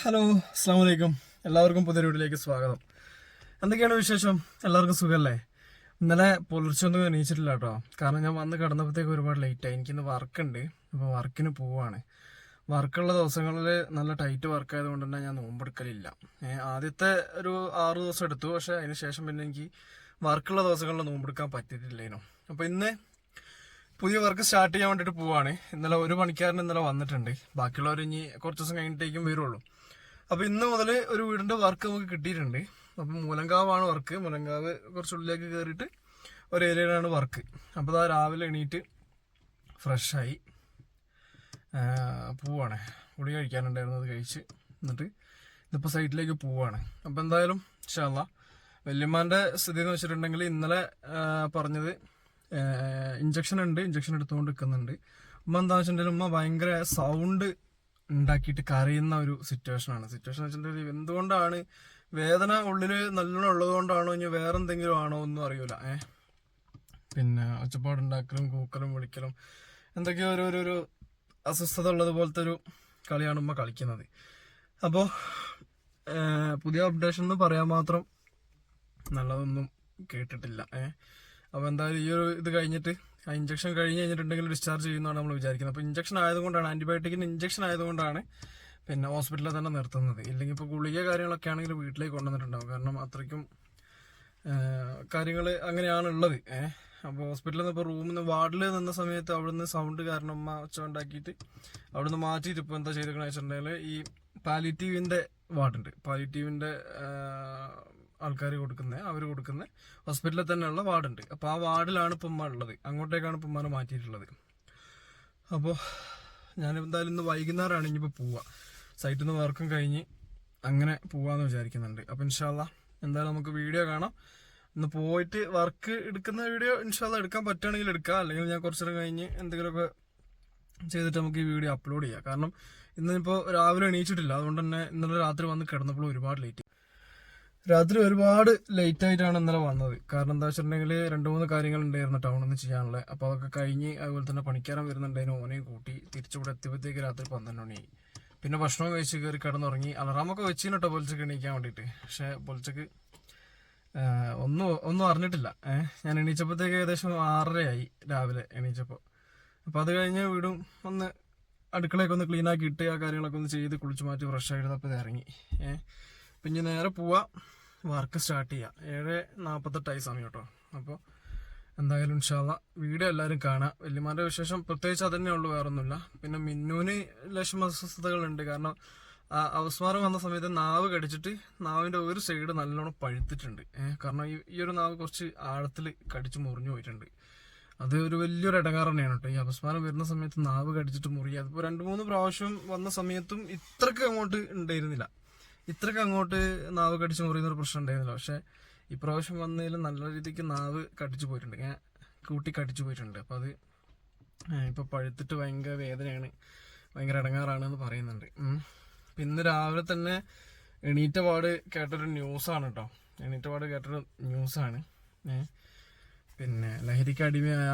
Hello അസ്സാം വലൈക്കും എല്ലാവർക്കും പുതിയ വീട്ടിലേക്ക് സ്വാഗതം. എന്തൊക്കെയാണ് വിശേഷം? എല്ലാവർക്കും സുഖമല്ലേ ഇന്നലെ പുലർച്ചെ ഒന്നും എണീച്ചിട്ടില്ല കേട്ടോ കാരണം ഞാൻ വന്ന് കിടന്നപ്പോഴത്തേക്ക് ഒരുപാട് ലേറ്റായി എനിക്കിന്ന് വർക്കുണ്ട് അപ്പോൾ വർക്കിന് പോവാണ്. വർക്കുള്ള ദിവസങ്ങളിൽ നല്ല ടൈറ്റ് വർക്ക് ആയതുകൊണ്ട് തന്നെ ഞാൻ നോമ്പെടുക്കലില്ല. ആദ്യത്തെ ഒരു ആറ് ദിവസം എടുത്തു. പക്ഷേ അതിന് ശേഷം പിന്നെ എനിക്ക് വർക്കുള്ള ദിവസങ്ങളിൽ നോമ്പെടുക്കാൻ പറ്റിയിട്ടില്ലേനു. അപ്പോൾ ഇന്ന് പുതിയ വർക്ക് സ്റ്റാർട്ട് ചെയ്യാൻ വേണ്ടിയിട്ട് പോവാണ്. ഇന്നലെ ഒരു പണിക്കാരൻ ഇന്നലെ വന്നിട്ടുണ്ട്. ബാക്കിയുള്ളവർ ഇനി കുറച്ച് ദിവസം കഴിഞ്ഞിട്ടേക്കും വരുള്ളൂ. അപ്പോൾ ഇന്ന് മുതൽ ഒരു വീടിന്റെ വർക്ക് നമുക്ക് കിട്ടിയിട്ടുണ്ട്. അപ്പം മൂലങ്കാവാണ് വർക്ക്. മുലങ്കാവ് കുറച്ചുള്ളിലേക്ക് കയറിയിട്ട് ഒരു ഏരിയയിലാണ് വർക്ക്. അപ്പോൾ അതാ രാവിലെ എണീറ്റ് ഫ്രഷായി പോവാണ്. പൊടി കഴിക്കാനുണ്ടായിരുന്നു അത് കഴിച്ച് എന്നിട്ട് ഇതിപ്പോൾ സൈറ്റിലേക്ക് പോവാണ്. അപ്പോൾ എന്തായാലും ഇൻഷാല്ല വല്യമ്മാന്റെ സ്ഥിതി എന്ന് വെച്ചിട്ടുണ്ടെങ്കിൽ ഇന്നലെ ആ, പറഞ്ഞത് ഇഞ്ചക്ഷൻ ഉണ്ട് ഇഞ്ചക്ഷൻ എടുത്തുകൊണ്ട് നിൽക്കുന്നുണ്ട്. ഉമ്മ എന്താ വെച്ചിട്ടുണ്ടെങ്കിൽ ഉമ്മ ഭയങ്കര സൗണ്ട് ഉണ്ടാക്കിയിട്ട് കരയുന്ന ഒരു സിറ്റുവേഷൻ ആണ്. സിറ്റുവേഷൻ വെച്ചിട്ടുണ്ടെങ്കിൽ എന്തുകൊണ്ടാണ് വേദന ഉള്ളിൽ നല്ലോണം ഉള്ളതുകൊണ്ടാണോ ഇനി വേറെ എന്തെങ്കിലും ആണോ ഒന്നും അറിയൂല. ഏ? പിന്നെ ഒച്ചപ്പാടുണ്ടാക്കലും കൂക്കലും വിളിക്കലും എന്തൊക്കെയോ ഓരോരോ ഒരു അസ്വസ്ഥത ഉള്ളത് പോലത്തെ ഒരു കളിയാണ് ഉമ്മ കളിക്കുന്നത്. അപ്പോൾ പുതിയ അപ്ഡേഷൻ എന്ന് പറയാൻ മാത്രം നല്ലതൊന്നും കേട്ടിട്ടില്ല. ഏ? അപ്പോൾ എന്തായാലും ഈ ഒരു ഇത് കഴിഞ്ഞിട്ട് ആ ഇഞ്ചക്ഷൻ കഴിഞ്ഞ് കഴിഞ്ഞിട്ടുണ്ടെങ്കിൽ ഡിസ്ചാർജ് ചെയ്യുന്നതാണ് നമ്മൾ വിചാരിക്കുന്നത്. അപ്പോൾ ഇഞ്ചക്ഷൻ ആയതുകൊണ്ടാണ് ആന്റിബയോട്ടിക്കിന് ഇഞ്ചക്ഷൻ ആയതുകൊണ്ടാണ് പിന്നെ ഹോസ്പിറ്റലിൽ തന്നെ നിർത്തുന്നത്. ഇല്ലെങ്കിൽ ഇപ്പോൾ ഗുളിക കാര്യങ്ങളൊക്കെ ആണെങ്കിൽ വീട്ടിലേക്ക് കൊണ്ടുവന്നിട്ടുണ്ടാവും. കാരണം അത്രയ്ക്കും കാര്യങ്ങൾ അങ്ങനെയാണ് ഉള്ളത്. ഏഹ് അപ്പോൾ ഹോസ്പിറ്റലിൽ നിന്ന് ഇപ്പോൾ റൂമിൽ നിന്ന് വാർഡിൽ നിന്ന സമയത്ത് അവിടുന്ന് സൗണ്ട് കാരണം ഒച്ച ഉണ്ടാക്കിയിട്ട് അവിടുന്ന് മാറ്റിയിട്ട് ഇപ്പോൾ എന്താ ചെയ്തിരിക്കണമെന്ന് വെച്ചിട്ടുണ്ടെങ്കിൽ ഈ പാലിറ്റീവിന്റെ വാർഡുണ്ട്. പാലിറ്റീവിന്റെ ആൾക്കാർ കൊടുക്കുന്ന അവർ കൊടുക്കുന്ന. ഹോസ്പിറ്റലിൽ തന്നെയുള്ള വാർഡുണ്ട്. അപ്പോൾ ആ വാർഡിലാണ് ഇപ്പം ഉള്ളത്. അങ്ങോട്ടേക്കാണ് ഇപ്പം മാറ്റിയിട്ടുള്ളത്. അപ്പോൾ ഞാൻ എന്തായാലും ഇന്ന് വൈകുന്നേരമാണ് ഇനിയിപ്പോൾ പോവുക സൈറ്റിൽ നിന്ന് വർക്കും കഴിഞ്ഞ് അങ്ങനെ പോവാന്ന് വിചാരിക്കുന്നുണ്ട്. അപ്പോൾ ഇൻഷാല്ല എന്തായാലും നമുക്ക് വീഡിയോ കാണാം. ഇന്ന് പോയിട്ട് വർക്ക് എടുക്കുന്ന വീഡിയോ ഇൻഷാല്ല എടുക്കാൻ പറ്റുകയാണെങ്കിൽ എടുക്കാം. അല്ലെങ്കിൽ ഞാൻ കുറച്ചു നേരം കഴിഞ്ഞ് എന്തെങ്കിലുമൊക്കെ ചെയ്തിട്ട് നമുക്ക് ഈ വീഡിയോ അപ്ലോഡ് ചെയ്യാം. കാരണം ഇന്നിപ്പോൾ രാവിലെ എണീച്ചിട്ടില്ല. അതുകൊണ്ട് തന്നെ ഇന്നലെ രാത്രി വന്ന് കിടന്നപ്പോൾ ഒരുപാട് ലേറ്റ് രാത്രി ഒരുപാട് ലേറ്റ് ആയിട്ടാണ് ഇന്നലെ വന്നത്. കാരണം എന്താ വെച്ചിട്ടുണ്ടെങ്കിൽ രണ്ട് മൂന്ന് കാര്യങ്ങൾ ഉണ്ടായിരുന്നു ടൗണിൽ നിന്ന് ചെയ്യാനുള്ളത് അപ്പോൾ അതൊക്കെ കഴിഞ്ഞ് അതുപോലെ തന്നെ പണിക്കാരൻ വരുന്നുണ്ടായിരുന്നു. ഓനെ കൂട്ടി തിരിച്ചിവിടെ എത്തിയപ്പോഴത്തേക്ക് രാത്രി പന്ത്രണ്ട് മണി പിന്നെ ഭക്ഷണം കഴിച്ച് കയറി കിടന്നുറങ്ങി. അലറാമൊക്കെ വെച്ചിന് കേട്ടോ പൊലിച്ചക്ക് എണീക്കാൻ വേണ്ടിയിട്ട് പക്ഷേ പൊലിച്ചക്ക് ഒന്നും ഒന്നും അറിഞ്ഞിട്ടില്ല. ഞാൻ എണീച്ചപ്പോഴത്തേക്ക് ഏകദേശം ആറരയായി രാവിലെ എണീച്ചപ്പോൾ അപ്പോൾ അത് കഴിഞ്ഞ് വീടും ഒന്ന് അടുക്കളയൊക്കെ ഒന്ന് ക്ലീൻ ആക്കിയിട്ട് ആ കാര്യങ്ങളൊക്കെ ഒന്ന് ചെയ്ത് കുളിച്ച് മാറ്റി ഫ്രഷ് ആയിട്ട് ഇറങ്ങി. ഏഹ് പിന്നെ നേരെ പോവാ. വർക്ക് സ്റ്റാർട്ട് ചെയ്യാം. ഏഴ് നാൽപ്പത്തെട്ടായി സമയം കേട്ടോ അപ്പോൾ എന്തായാലും ഇൻഷാല്ല വീഡിയോ എല്ലാവരും കാണാം. വല്യമാരുടെ വിശേഷം പ്രത്യേകിച്ച് അതന്നെ ഉള്ളൂ വേറൊന്നുമില്ല. പിന്നെ മിന്നൂന് ലക്ഷം അസ്വസ്ഥതകളുണ്ട്. കാരണം അവസ്മാരം വന്ന സമയത്ത് നാവ് കടിച്ചിട്ട് നാവിന്റെ ഒരു സൈഡ് നല്ലോണം പഴുത്തിട്ടുണ്ട്. കാരണം ഈ ഒരു നാവ് കുറച്ച് ആഴത്തിൽ കടിച്ച് മുറിഞ്ഞു പോയിട്ടുണ്ട്. അത് ഒരു വലിയൊരു ഇടങ്ങാറ് തന്നെയാണ് കേട്ടോ ഈ അപസ്മാരം വരുന്ന സമയത്ത് നാവ് കടിച്ചിട്ട് മുറിയുക അതിപ്പോൾ രണ്ട് മൂന്ന് പ്രാവശ്യം വന്ന സമയത്തും ഇത്രക്ക് അങ്ങോട്ട് ഉണ്ടായിരുന്നില്ല. ഇത്രക്ക് അങ്ങോട്ട് നാവ് കടിച്ചു മുറിയുന്ന ഒരു പ്രശ്നം ഉണ്ടായിരുന്നില്ല. പക്ഷേ ഇപ്രാവശ്യം വന്നതിൽ നല്ല രീതിക്ക് നാവ് കടിച്ചു പോയിട്ടുണ്ട്. ഞാൻ കൂട്ടി കടിച്ചു പോയിട്ടുണ്ട്. അപ്പോൾ അത് ഇപ്പോൾ പഴുത്തിട്ട് ഭയങ്കര വേദനയാണ്. ഭയങ്കര ഇടങ്ങാറാണെന്ന് പറയുന്നുണ്ട്. പിന്നെ രാവിലെ തന്നെ എണീറ്റപാട് കേട്ടൊരു ന്യൂസാണ് കേട്ടോ. എണീറ്റപാട് കേട്ടൊരു ന്യൂസാണ്. പിന്നെ ലഹരിക്ക് അടിമയായ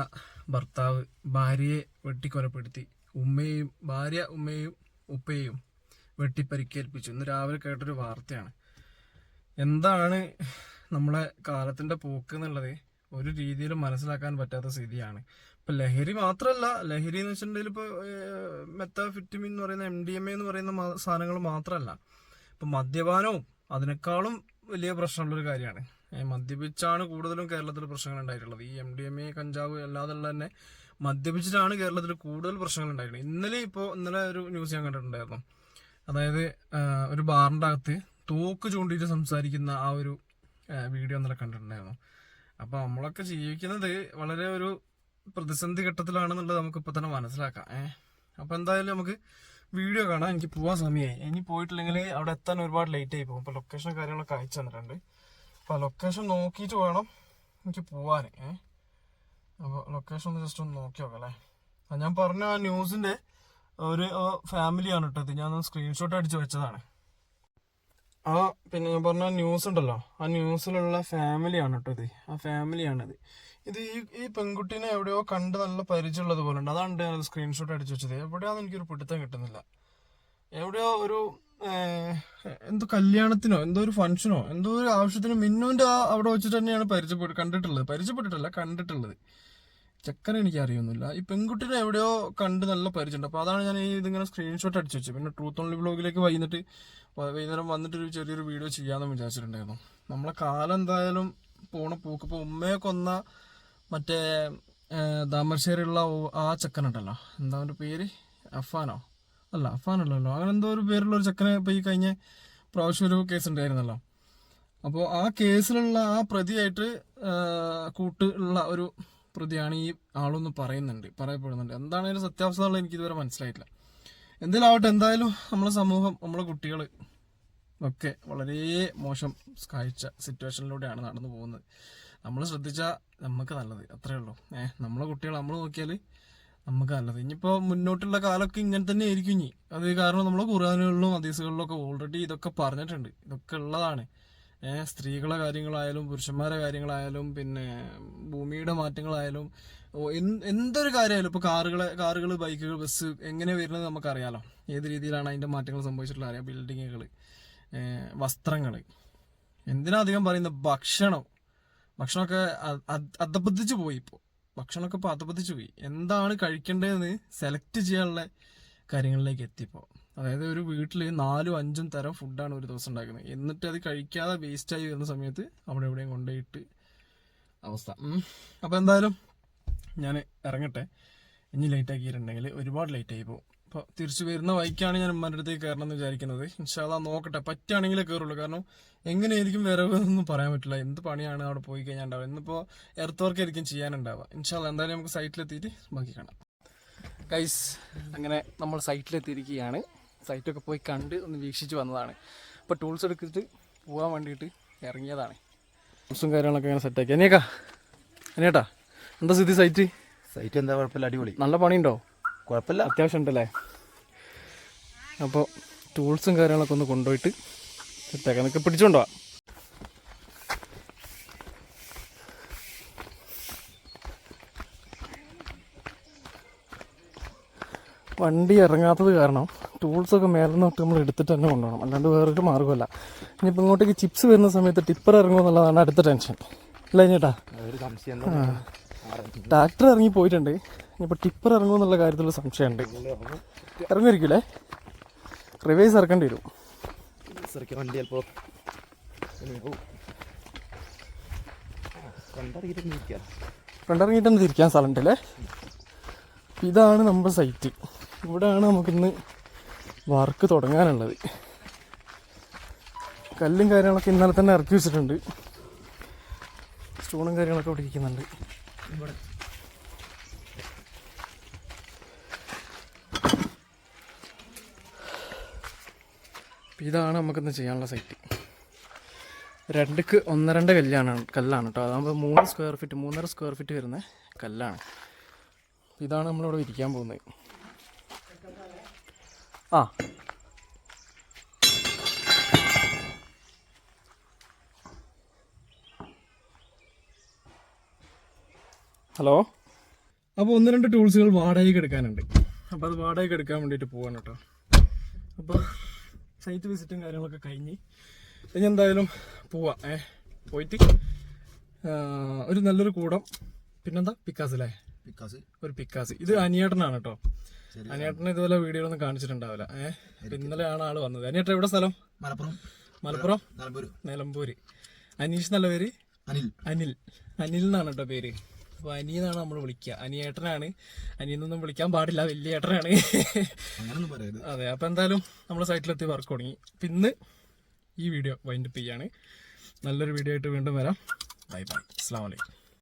ഭർത്താവ് ഭാര്യയെ വെട്ടിക്കൊലപ്പെടുത്തി. ഉമ്മയും ഭാര്യ ഉമ്മയും ഉപ്പയെയും വെട്ടിപ്പരിക്കേൽപ്പിച്ചു. ഇന്ന് രാവിലെ കേട്ടൊരു വാർത്തയാണ്. എന്താണ് നമ്മളെ കാലത്തിന്റെ പോക്ക് എന്നുള്ളത് ഒരു രീതിയിലും മനസ്സിലാക്കാൻ പറ്റാത്ത സ്ഥിതിയാണ്. ഇപ്പൊ ലഹരി മാത്രമല്ല ലഹരി എന്ന് വെച്ചിട്ടുണ്ടെങ്കിൽ ഇപ്പൊ മെത്താഫിറ്റിമിൻ എന്ന് പറയുന്ന എം ഡി എം എ എന്ന് പറയുന്ന സാധനങ്ങൾ മാത്രമല്ല. ഇപ്പൊ മദ്യപാനവും അതിനേക്കാളും വലിയ പ്രശ്നമുള്ളൊരു കാര്യമാണ്. മദ്യപിച്ചാണ് കൂടുതലും കേരളത്തിൽ പ്രശ്നങ്ങൾ ഉണ്ടായിട്ടുള്ളത്. ഈ എം ഡി എം എ കഞ്ചാവ് അല്ലാതുള്ള തന്നെ മദ്യപിച്ചിട്ടാണ് കേരളത്തിൽ കൂടുതൽ പ്രശ്നങ്ങൾ ഉണ്ടായിട്ടുള്ളത്. ഇന്നലെ ഇപ്പോൾ ഇന്നലെ ഒരു ന്യൂസ് ഞാൻ കണ്ടിട്ടുണ്ടായിരുന്നു. അതായത് ഒരു ബാറിന്റെ അകത്ത് തോക്ക് ചൂണ്ടിയിട്ട് സംസാരിക്കുന്ന ആ ഒരു വീഡിയോ ഇന്നലെ കണ്ടിട്ടുണ്ടായിരുന്നു. അപ്പോൾ നമ്മളൊക്കെ ജീവിക്കുന്നത് വളരെ ഒരു പ്രതിസന്ധി ഘട്ടത്തിലാണെന്നുള്ളത് നമുക്ക് ഇപ്പൊ തന്നെ മനസ്സിലാക്കാം. ഏഹ് അപ്പൊ എന്തായാലും നമുക്ക് വീഡിയോ കാണാം. എനിക്ക് പോകാൻ സമയമായി ഇനി പോയിട്ടില്ലെങ്കിൽ അവിടെ എത്താൻ ഒരുപാട് ലേറ്റ് ആയി പോകും. അപ്പോൾ ലൊക്കേഷൻ കാര്യങ്ങളൊക്കെ അയച്ചു തന്നിട്ടുണ്ട്. അപ്പോൾ ലൊക്കേഷൻ നോക്കിയിട്ട് വേണം എനിക്ക് പോകാൻ ഏഹ് അപ്പോൾ ലൊക്കേഷൻ ഒന്ന് ജസ്റ്റ് ഒന്ന് നോക്കി നോക്കാം അല്ലേ? ഞാൻ പറഞ്ഞ ആ ന്യൂസിന്റെ ഒരു ഫാമിലിയാണ് കേട്ടോ ഇത്. ഞാൻ സ്ക്രീൻഷോട്ട് അടിച്ച് വെച്ചതാണ്. ആ പിന്നെ ഞാൻ പറഞ്ഞ ന്യൂസ് ഉണ്ടല്ലോ. ആ ന്യൂസിലുള്ള ഫാമിലിയാണ് കേട്ടോ ഇത്. ആ ഫാമിലിയാണിത് ഇത്. ഈ ഈ പെൺകുട്ടീനെ എവിടെയോ കണ്ട് നല്ല പരിചയമുള്ളത് പോലെ ഉണ്ട്. അതാണ് ഞാൻ സ്ക്രീൻഷോട്ട് അടിച്ചു വെച്ചത്. എവിടെയാന്ന് എനിക്കൊരു പിടുത്തം കിട്ടുന്നില്ല. എവിടെയോ ഒരു എന്തോ കല്യാണത്തിനോ എന്തോ ഒരു ഫംഗ്ഷനോ എന്തോ ഒരു ആവശ്യത്തിന് മിന്നുവിന്റെ ആ അവിടെ വെച്ചിട്ട് തന്നെയാണ് പരിചയപ്പെട്ട് കണ്ടിട്ടുള്ളത്. പരിചയപ്പെട്ടിട്ടല്ല കണ്ടിട്ടുള്ളത്. ചെക്കനെ എനിക്ക് അറിയുന്നില്ല. ഈ പെൺകുട്ടിനെ എവിടെയോ കണ്ട് നല്ല പരിചയമുണ്ട്. അപ്പോൾ അതാണ് ഞാൻ ഈ ഇതിങ്ങനെ സ്ക്രീൻഷോട്ട് അടിച്ചു വെച്ചത്. പിന്നെ ട്രൂത്ത് ഓൺലി ബ്ലോഗിലേക്ക് വൈകിട്ട് വൈകുന്നേരം വന്നിട്ട് ഒരു ചെറിയൊരു വീഡിയോ ചെയ്യാമെന്ന് വിചാരിച്ചിട്ടുണ്ടായിരുന്നു. നമ്മളെ കാലം എന്തായാലും പോണ പോക്ക്. ഇപ്പോൾ ഉമ്മയെ കൊന്ന മറ്റേ താമരശ്ശേരിയുള്ള ആ ചെക്കനുണ്ടല്ലോ. എന്താ അവന്റെ പേര്? അഫാനോ? അല്ല അഫാനല്ലല്ലോ. അങ്ങനെ എന്തോ ഒരു പേരുള്ള ഒരു ചെക്കനെ ഇപ്പോൾ ഈ കഴിഞ്ഞ പ്രാവശ്യം ഒരു കേസ് ഉണ്ടായിരുന്നല്ലോ. അപ്പോൾ ആ കേസിലുള്ള ആ പ്രതിയായിട്ട് കൂട്ട് ഉള്ള ഒരു പ്രതിയാണ് ഈ ആളൊന്ന് പറയുന്നുണ്ട് പറയപ്പെടുന്നുണ്ട്. എന്താണ് അതിന്റെ സത്യാവസ്ഥ എന്നുള്ളത് എനിക്ക് ഇതുവരെ മനസ്സിലായിട്ടില്ല. എന്തിലാവട്ടെ എന്തായാലും നമ്മളെ സമൂഹം നമ്മളെ കുട്ടികൾ ഒക്കെ വളരെ മോശം കാഴ്ച സിറ്റുവേഷനിലൂടെയാണ് നടന്നു പോകുന്നത്. നമ്മൾ ശ്രദ്ധിച്ചാൽ നമുക്ക് നല്ലത് അത്രേ ഉള്ളൂ. ഏഹ് നമ്മളെ കുട്ടികൾ നമ്മൾ നോക്കിയാൽ നമുക്ക് നല്ലത്. ഇനിയിപ്പോൾ മുന്നോട്ടുള്ള കാലമൊക്കെ ഇങ്ങനെ തന്നെ ആയിരിക്കും ഇനി. അത് കാരണം നമ്മൾ ഖുർആാനുകളിലും ഹദീസുകളിലും ഒക്കെ ഓൾറെഡി ഇതൊക്കെ പറഞ്ഞിട്ടുണ്ട്. ഇതൊക്കെ ഉള്ളതാണ്. സ്ത്രീകളെ കാര്യങ്ങളായാലും പുരുഷന്മാരെ കാര്യങ്ങളായാലും പിന്നെ ഭൂമിയുടെ മാറ്റങ്ങളായാലും എന്തൊരു കാര്യമായാലും ഇപ്പോൾ കാറുകളെ കാറുകൾ ബൈക്കുകൾ ബസ് എങ്ങനെ വരുന്നത് നമുക്കറിയാലോ. ഏത് രീതിയിലാണ് അതിന്റെ മാറ്റങ്ങൾ സംഭവിച്ചിട്ടുള്ള അറിയാം. ബിൽഡിങ്ങുകൾ വസ്ത്രങ്ങൾ എന്തിനാ അധികം പറയുന്നത്? ഭക്ഷണം. ഭക്ഷണമൊക്കെ അധബദ്ധിച്ചു പോയി ഇപ്പോൾ ഭക്ഷണമൊക്കെ ഇപ്പോൾ അധബദ്ധിച്ചു പോയി. എന്താണ് കഴിക്കേണ്ടതെന്ന് സെലക്ട് ചെയ്യാനുള്ള കാര്യങ്ങളിലേക്ക് എത്തിയപ്പോൾ അതായത് ഒരു വീട്ടിൽ നാലും അഞ്ചും തരം ഫുഡാണ് ഒരു ദിവസം ഉണ്ടാക്കുന്നത്. എന്നിട്ട് അത് കഴിക്കാതെ വേസ്റ്റായി വരുന്ന സമയത്ത് അവിടെ എവിടെയും കൊണ്ടുപോയിട്ട് അവസ്ഥ. അപ്പോൾ എന്തായാലും ഞാൻ ഇറങ്ങട്ടെ. ഇനി ലേറ്റ് ആക്കിയിട്ടുണ്ടെങ്കിൽ ഒരുപാട് ലേറ്റ് ആയി പോകും. അപ്പോൾ തിരിച്ചു വരുന്ന വൈക്കാണ് ഞാൻ ഉമ്മാന്റെ അടുത്തേക്ക് കയറണം എന്ന് വിചാരിക്കുന്നത് ഇൻഷാല്ല നോക്കട്ടെ. പറ്റുകയാണെങ്കിലേ കയറുള്ളൂ. കാരണം എങ്ങനെയായിരിക്കും വരവ് എന്നൊന്നും പറയാൻ പറ്റില്ല. എന്ത് പണിയാണ് അവിടെ പോയി കഴിഞ്ഞാൽ ഉണ്ടാവുക ഇന്നിപ്പോൾ എർത്ത് വർക്ക് ആയിരിക്കും ചെയ്യാനുണ്ടാവുക. ഇൻഷാല്ല എന്തായാലും നമുക്ക് സൈറ്റിലെത്തിയിട്ട് ബാക്കി കാണാം. കൈസ് അങ്ങനെ നമ്മൾ സൈറ്റിലെത്തിയിരിക്കുകയാണ് സൈറ്റൊക്കെ പോയി കണ്ട് ഒന്ന് വീക്ഷിച്ച് വന്നതാണ്. അപ്പോൾ ടൂൾസ് എടുത്തിട്ട് പോകാൻ വേണ്ടിയിട്ട് ഇറങ്ങിയതാണ്. ടൂൾസും കാര്യങ്ങളൊക്കെ ഇങ്ങനെ സെറ്റാക്കി അനിയേക്കാ അനിയേട്ടാ എന്താ സ്ഥിതി സൈറ്റ്? സൈറ്റ് എന്താ കുഴപ്പമില്ല അടിപൊളി. നല്ല പണിയുണ്ടോ? കുഴപ്പമില്ല. അത്യാവശ്യം ഉണ്ടല്ലേ? അപ്പോൾ ടൂൾസും കാര്യങ്ങളൊക്കെ ഒന്ന് കൊണ്ടുപോയിട്ട് സെറ്റാക്കാം നിനക്ക് പിടിച്ചോണ്ടോ? വണ്ടി ഇറങ്ങാത്തത് കാരണം ടൂൾസൊക്കെ മേലെ തൊട്ട് നമ്മൾ എടുത്തിട്ട് തന്നെ കൊണ്ടുപോകണം. അല്ലാണ്ട് വേറൊരു മാർഗമല്ല ഇനിയിപ്പോൾ ഇങ്ങോട്ടേക്ക് ചിപ്സ് വരുന്ന സമയത്ത് ടിപ്പർ ഇറങ്ങുമോ എന്നുള്ളതാണ് അടുത്ത ടെൻഷൻ അല്ലേ ചേട്ടാ? ട്രാക്ടർ ഇറങ്ങി പോയിട്ടുണ്ട്. ഇനിയിപ്പോൾ ടിപ്പർ ഇറങ്ങുമോ എന്നുള്ള കാര്യത്തിലുള്ള സംശയമുണ്ട്. ഇറങ്ങിയിരിക്കില്ലേ റിവേഴ്സ് ഇറക്കേണ്ടി വരും. വണ്ടി ചിലപ്പോ കണ്ടറിയിട്ടിരിക്കാം ഫ്രണ്ട് ഇറങ്ങിയിട്ട് തന്നെ തിരിക്കാൻ ഇതാണ് നമ്മുടെ സൈറ്റ് ഇവിടെയാണ് നമുക്കിന്ന് വർക്ക് തുടങ്ങാനുള്ളത്. കല്ലും കാര്യങ്ങളൊക്കെ ഇന്നലെ തന്നെ ഇറക്കി വെച്ചിട്ടുണ്ട്. സ്റ്റോണും കാര്യങ്ങളൊക്കെ അവിടെ ഇരിക്കുന്നുണ്ട്. ഇവിടെ ഇതാണ് നമുക്കിന്ന് ചെയ്യാനുള്ള സൈറ്റ് രണ്ടുക്ക് ഒന്ന് രണ്ട് കല്ലാണ് കല്ലാണ് കേട്ടോ അതാകുമ്പോൾ മൂന്ന് സ്ക്വയർ ഫീറ്റ് മൂന്നര സ്ക്വയർ ഫീറ്റ് വരുന്ന കല്ലാണ്. ഇതാണ് നമ്മളിവിടെ ഇരിക്കാൻ പോകുന്നത്. ആ. ഹലോ? അപ്പോൾ ഒന്ന് രണ്ട് ടൂൾസുകൾ വാടകയ്ക്ക് എടുക്കാനുണ്ട്. അപ്പോൾ അത് വാടകയ്ക്ക് എടുക്കാൻ വേണ്ടിയിട്ട് പോവാണ് കേട്ടോ. അപ്പോൾ സൈറ്റ് വിസിറ്റും കാര്യങ്ങളൊക്കെ കഴിഞ്ഞ് ഇനി എന്തായാലും പോവാം. ഏ പോയിട്ട് ഒരു നല്ലൊരു കൂടം പിന്നെന്താ? പിക്കാസ് അല്ലേ? പിക്കാസ്. ഒരു പിക്കാസ്. ഇത് അനിയേട്ടനാണ് കേട്ടോ. അനിയേട്ടനെ ഇതുപോലെ വീഡിയോ ഒന്നും കാണിച്ചിട്ടുണ്ടാവില്ല ഏഹ് ഇന്നലെയാണ് ആൾ വന്നത്. അനിയേട്ടൻ എവിടെ സ്ഥലം? മലപ്പുറം. മലപ്പുറം? നിലമ്പൂര്. അനീഷ് നല്ല പേര്? അനിൽ. അനിൽ. അനിൽ എന്നാണ് കേട്ടോ പേര്. അപ്പൊ അനിയെന്നാണ് നമ്മൾ വിളിക്കുക അനിയേട്ടനാണ്. അനിയെന്നൊന്നും വിളിക്കാൻ പാടില്ല. വലിയ ഏട്ടനാണ്. അതെ അപ്പൊ എന്തായാലും നമ്മൾ സൈറ്റിലെത്തി വർക്ക് തുടങ്ങി. അപ്പൊ ഇന്ന് ഈ വീഡിയോ വൈൻഡപ്പ് ചെയ്യാണ്. നല്ലൊരു വീഡിയോ ആയിട്ട് വീണ്ടും വരാം. Bye bye. അസ്സാം വലൈക്കും